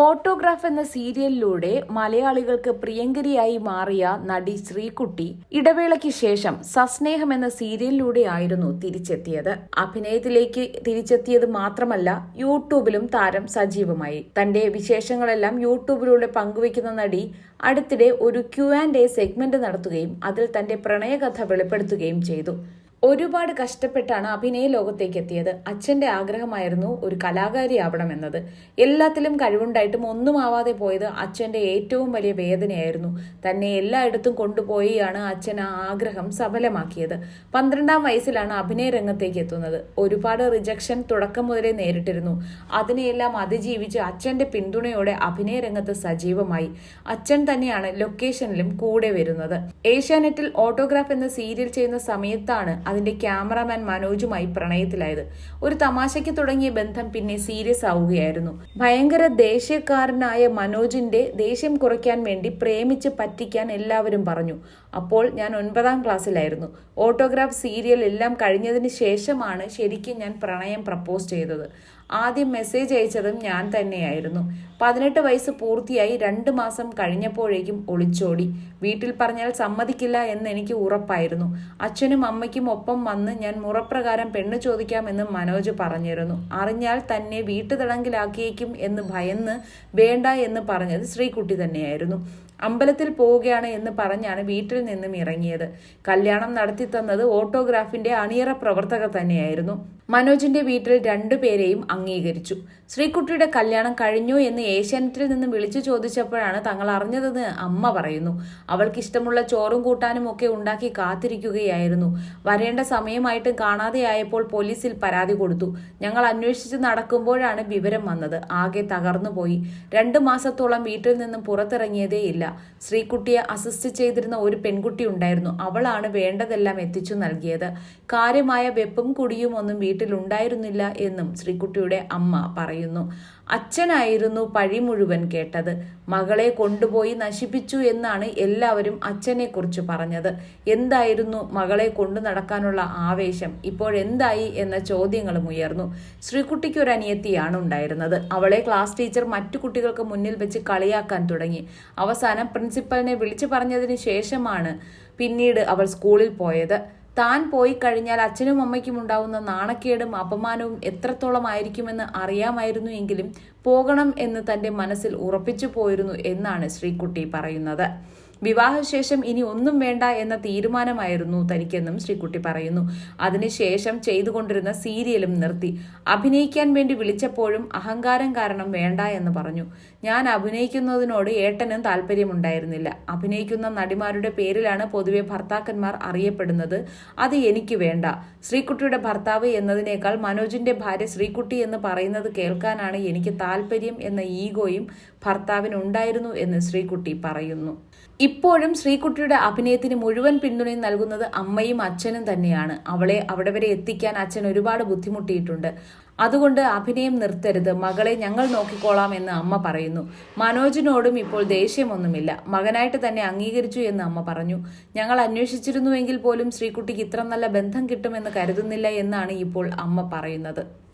Autograph എന്ന സീരിയലിലൂടെ മലയാളികൾക്ക് പ്രിയങ്കരിയായി മാറിയ നടി ശ്രീകുട്ടി ഇടവേളയ്ക്ക് ശേഷം സസ്നേഹം എന്ന സീരിയലിലൂടെയായിരുന്നു തിരിച്ചെത്തിയത്. അഭിനയത്തിലേക്ക് തിരിച്ചെത്തിയത് മാത്രമല്ല യൂട്യൂബിലും താരം സജീവമായി. തന്റെ വിശേഷങ്ങളെല്ലാം യൂട്യൂബിലൂടെ പങ്കുവയ്ക്കുന്ന നടി അടുത്തിടെ ഒരു ക്യു ആൻഡ് എ സെഗ്മെന്റ് നടത്തുകയും അതിൽ തന്റെ പ്രണയകഥ വെളിപ്പെടുത്തുകയും ചെയ്തു. ഒരുപാട് കഷ്ടപ്പെട്ടാണ് അഭിനയ ലോകത്തേക്ക് എത്തിയത് അച്ഛന്റെ ആഗ്രഹമായിരുന്നു ഒരു കലാകാരിയാവണമെന്നത്. എല്ലാത്തിലും കഴിവുണ്ടായിട്ടും ഒന്നും ആവാതെ പോയത് അച്ഛന്റെ ഏറ്റവും വലിയ വേദനയായിരുന്നു. തന്നെ എല്ലായിടത്തും കൊണ്ടുപോയിയാണ് അച്ഛൻ ആ ആഗ്രഹം സഫലമാക്കിയത്. പന്ത്രണ്ടാം വയസ്സിലാണ് അഭിനയ രംഗത്തേക്ക് എത്തുന്നത്. ഒരുപാട് റിജക്ഷൻ തുടക്കം മുതലേ നേരിട്ടിരുന്നു. അതിനെയെല്ലാം അതിജീവിച്ച് അച്ഛന്റെ പിന്തുണയോടെ അഭിനയ രംഗത്ത് സജീവമായി. അച്ഛൻ തന്നെയാണ് ലൊക്കേഷനിലും കൂടെ വരുന്നത്. ഏഷ്യാനെറ്റിൽ ഓട്ടോഗ്രാഫ് എന്ന സീരിയൽ ചെയ്യുന്ന സമയത്താണ് അതിന്റെ ക്യാമറാമാൻ മനോജുമായി പ്രണയത്തിലായത്. ഒരു തമാശയ്ക്ക് തുടങ്ങിയ ബന്ധം പിന്നെ സീരിയസ് ആവുകയായിരുന്നു. ഭയങ്കര ദേഷ്യക്കാരനായ മനോജിന്റെ ദേഷ്യം കുറയ്ക്കാൻ വേണ്ടി പ്രേമിച്ച് പറ്റിക്കാൻ എല്ലാവരും പറഞ്ഞു. അപ്പോൾ ഞാൻ ഒൻപതാം ക്ലാസ്സിലായിരുന്നു. ഓട്ടോഗ്രാഫ് സീരിയൽ എല്ലാം കഴിഞ്ഞതിന് ശേഷമാണ് ശരിക്കും ഞാൻ പ്രണയം പ്രപ്പോസ് ചെയ്തത്. ആദ്യം മെസ്സേജ് അയച്ചതും ഞാൻ തന്നെയായിരുന്നു. പതിനെട്ട് വയസ്സ് പൂർത്തിയായി രണ്ട് മാസം കഴിഞ്ഞപ്പോഴേക്കും ഒളിച്ചോടി. വീട്ടിൽ പറഞ്ഞാൽ സമ്മതിക്കില്ല എന്ന് എനിക്ക് ഉറപ്പായിരുന്നു. അച്ഛനും അമ്മയ്ക്കും ഒപ്പം വന്ന് ഞാൻ മുറപ്രകാരം പെണ്ണ് ചോദിക്കാമെന്ന് മനോജ് പറഞ്ഞിരുന്നു. അറിഞ്ഞാൽ തന്നെ വീട്ടുതടങ്കിലാക്കിയേക്കും എന്ന് ഭയന്ന് വേണ്ട എന്ന് പറഞ്ഞത് ശ്രീകുട്ടി തന്നെയായിരുന്നു. അമ്പലത്തിൽ പോവുകയാണ് എന്ന് പറഞ്ഞാണ് വീട്ടിൽ നിന്നും ഇറങ്ങിയത്. കല്യാണം നടത്തി തന്നത് ഓട്ടോഗ്രാഫിന്റെ അണിയറ പ്രവർത്തകർ തന്നെയായിരുന്നു. മനോജിന്റെ വീട്ടിൽ രണ്ടുപേരെയും അംഗീകരിച്ചു. ശ്രീകുട്ടിയുടെ കല്യാണം കഴിഞ്ഞു എന്ന് ഏഷ്യാനെറ്റിൽ നിന്നും വിളിച്ചു ചോദിച്ചപ്പോഴാണ് തങ്ങൾ അറിഞ്ഞതെന്ന് അമ്മ പറയുന്നു. അവൾക്ക് ഇഷ്ടമുള്ള ചോറും കൂട്ടാനും ഒക്കെ ഉണ്ടാക്കി കാത്തിരിക്കുകയായിരുന്നു. വരേണ്ട സമയമായിട്ടും കാണാതെയായപ്പോൾ പോലീസിൽ പരാതി കൊടുത്തു. ഞങ്ങൾ അന്വേഷിച്ച് നടക്കുമ്പോഴാണ് വിവരം വന്നത്. ആകെ തകർന്നു പോയി രണ്ടു മാസത്തോളം വീട്ടിൽ നിന്നും പുറത്തിറങ്ങിയതേ ശ്രീകുട്ടിയെ അസിസ്റ്റ് ചെയ്തിരുന്ന ഒരു പെൺകുട്ടി ഉണ്ടായിരുന്നു. അവളാണ് വേണ്ടതെല്ലാം എത്തിച്ചു നൽകിയത്. കാര്യമായ വെപ്പും കുടിയും ഒന്നും വീട്ടിലുണ്ടായിരുന്നില്ല എന്നും ശ്രീകുട്ടിയുടെ അമ്മ പറയുന്നു. അച്ഛനായിരുന്നു പഴി മുഴുവൻ കേട്ടത്. മകളെ കൊണ്ടുപോയി നശിപ്പിച്ചു എന്നാണ് എല്ലാവരും അച്ഛനെ കുറിച്ച് പറഞ്ഞത്. എന്തായിരുന്നു മകളെ കൊണ്ടു നടക്കാനുള്ള ആവേശം? ഇപ്പോഴെന്തായി എന്ന ചോദ്യങ്ങളും ഉയർന്നു. ശ്രീകുട്ടിക്ക് ഒരു അനിയത്തിയാണ് ഉണ്ടായിരുന്നത്. അവളെ ക്ലാസ് ടീച്ചർ മറ്റു കുട്ടികൾക്ക് മുന്നിൽ വെച്ച് കളിയാക്കാൻ തുടങ്ങി. അവസാനം പ്രിൻസിപ്പലിനെ വിളിച്ചു പറഞ്ഞതിന് ശേഷമാണ് പിന്നീട് അവൾ സ്കൂളിൽ പോയത്. താൻ പോയി കഴിഞ്ഞാൽ അച്ഛനും അമ്മയ്ക്കും ഉണ്ടാവുന്ന നാണക്കേടും അപമാനവും എത്രത്തോളം ആയിരിക്കുമെന്ന് അറിയാമായിരുന്നു എങ്കിലും പോകണം എന്ന് തന്റെ മനസ്സിൽ ഉറപ്പിച്ചു പോയിരുന്നു എന്നാണ് ശ്രീകുട്ടി പറയുന്നത്. വിവാഹശേഷം ഇനി ഒന്നും വേണ്ട എന്ന തീരുമാനമായിരുന്നു തനിക്കെന്നും ശ്രീകുട്ടി പറയുന്നു. അതിനുശേഷം ചെയ്തുകൊണ്ടിരുന്ന സീരിയലും നിർത്തി. അഭിനയിക്കാൻ വേണ്ടി വിളിച്ചപ്പോഴും അഹങ്കാരം കാരണം വേണ്ട എന്ന് പറഞ്ഞു. ഞാൻ അഭിനയിക്കുന്നതിനോട് ഏട്ടനും താല്പര്യമുണ്ടായിരുന്നില്ല. അഭിനയിക്കുന്ന നടിമാരുടെ പേരിലാണ് പൊതുവെ ഭർത്താക്കന്മാർ അറിയപ്പെടുന്നത്. അത് എനിക്ക് വേണ്ട. ശ്രീകുട്ടിയുടെ ഭർത്താവ് എന്നതിനേക്കാൾ മനോജിന്റെ ഭാര്യ ശ്രീകുട്ടി എന്ന് പറയുന്നത് കേൾക്കാനാണ് എനിക്ക് താല്പര്യം എന്ന ഈഗോയും ഭർത്താവിനുണ്ടായിരുന്നു എന്ന് ശ്രീകുട്ടി പറയുന്നു. ഇപ്പോഴും ശ്രീകുട്ടിയുടെ അഭിനയത്തിന് മുഴുവൻ പിന്തുണയും നൽകുന്നത് അമ്മയും അച്ഛനും തന്നെയാണ്. അവളെ അവിടെ വരെ എത്തിക്കാൻ അച്ഛൻ ഒരുപാട് ബുദ്ധിമുട്ടിയിട്ടുണ്ട്. അതുകൊണ്ട് അഭിനയം നിർത്തരുത്. മകളെ ഞങ്ങൾ നോക്കിക്കോളാം എന്ന് അമ്മ പറയുന്നു. മനോജിനോടും ഇപ്പോൾ ദേഷ്യമൊന്നുമില്ല. മകനായിട്ട് തന്നെ അംഗീകരിച്ചു എന്ന് അമ്മ പറഞ്ഞു. ഞങ്ങൾ അന്വേഷിച്ചിരുന്നുവെങ്കിൽ പോലും ശ്രീകുട്ടിക്ക് ഇത്ര നല്ല ബന്ധം കിട്ടുമെന്ന് കരുതുന്നില്ല എന്നാണ് ഇപ്പോൾ അമ്മ പറയുന്നത്.